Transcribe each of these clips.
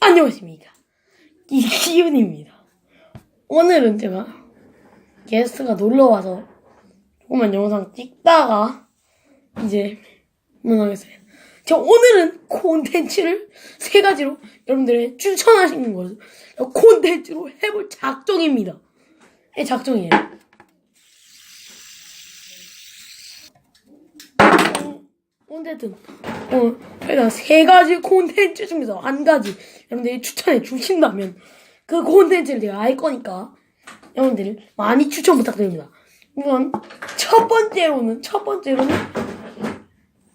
안녕하십니까. 이기훈입니다. 오늘은 제가 게스트가 놀러와서 조그만 영상 찍다가 이제 문하겠어요. 저 오늘은 콘텐츠를 세 가지로 여러분들의 추천하시는 것을 콘텐츠로 해볼 작정입니다. 예, 작정이에요. 어, 어쨌든 어, 일단 세 가지 콘텐츠 중에서 한 가지 여러분들이 추천해 주신다면 그 콘텐츠를 제가 알 거니까 여러분들 많이 추천 부탁드립니다. 우선 첫 번째로는 첫 번째로는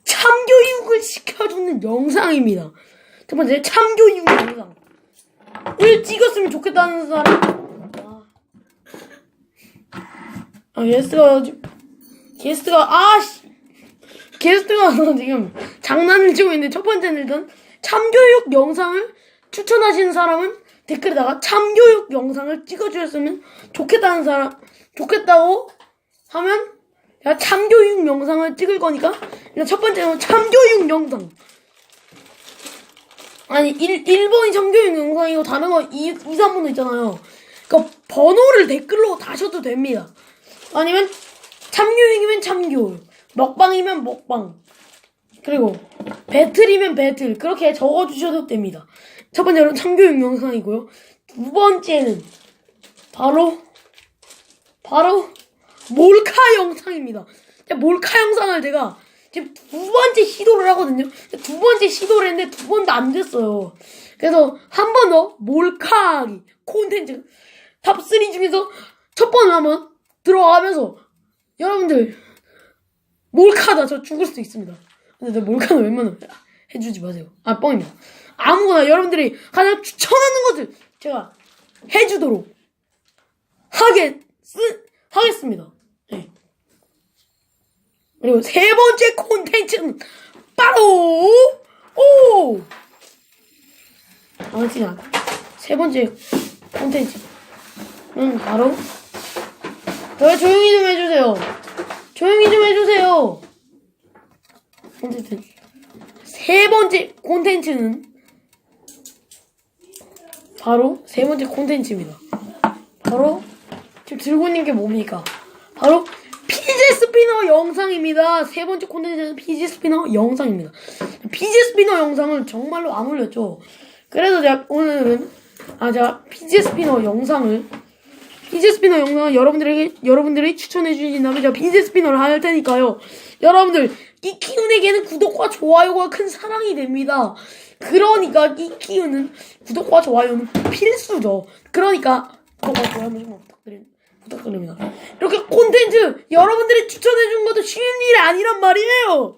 참교육을 시켜주는 영상입니다. 첫 번째 참교육 영상. 을 찍었으면 좋겠다는 사람. 아, 지금- 게스트가 아씨 게스트가 지금 장난을 치고 있는데 첫 번째는 일단 참교육 영상을 추천하시는 사람은 댓글에다가 참교육 영상을 찍어주셨으면 좋겠다는 사람 좋겠다고 하면 제가 참교육 영상을 찍을 거니까 일단 첫 번째는 참교육 영상. 아니 일, 일본이 참교육 영상이고 다른 거 2, 2, 3번도 있잖아요. 그러니까 번호를 댓글로 다셔도 됩니다. 아니면 참교육이면 참교육 먹방이면 먹방 그리고 배틀이면 배틀 그렇게 적어주셔도 됩니다. 첫 번째로는 참교육 영상이고요. 두 번째는 바로 바로 몰카 영상입니다. 몰카 영상을 제가 지금 두 번째 시도를 하거든요. 두 번째 시도를 했는데 두 번도 안 됐어요. 그래서 한 번 더 몰카하기 콘텐츠 탑3 중에서 첫 번을 한번 들어가면서 여러분들 몰카다 저 죽을 수도 있습니다. 근데 내 몰카는 웬만하면 해주지 마세요. 아 뻥입니다. 아무거나 여러분들이 가장 추천하는 것을 제가 해주도록 하겠 쓰, 하겠습니다. 네. 그리고 세 번째 콘텐츠는 바로 오. 아 진짜 세 번째 콘텐츠는 바로 저 조용히 좀 해주세요. 조용히 좀 해주세요. 어쨌든 세 번째 콘텐츠는 바로 세 번째 콘텐츠입니다. 바로 지금 들고 있는 게 뭡니까? 바로 피지 스피너 영상입니다. 세 번째 콘텐츠는 피지 스피너 영상입니다. 피지 스피너 영상을 정말로 안 올렸죠. 그래서 제가 오늘은 아 제가 피지 스피너 영상을 피지 스피너 영상을 여러분들에게 여러분들이 추천해 주신다면 제가 피지 스피너를 할 테니까요. 여러분들 이 키운에게는 구독과 좋아요가 큰 사랑이 됩니다. 그러니까 이 키우는 구독과 좋아요는 필수죠. 그러니까 구독과 좋아요 한 번씩만 부탁드립, 부탁드립니다. 이렇게 콘텐츠 여러분들이 추천해 준 것도 쉬운 일이 아니란 말이에요.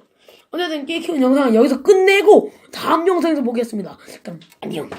어쨌든 이 키우는 영상은 여기서 끝내고 다음 영상에서 보겠습니다. 그럼 안녕.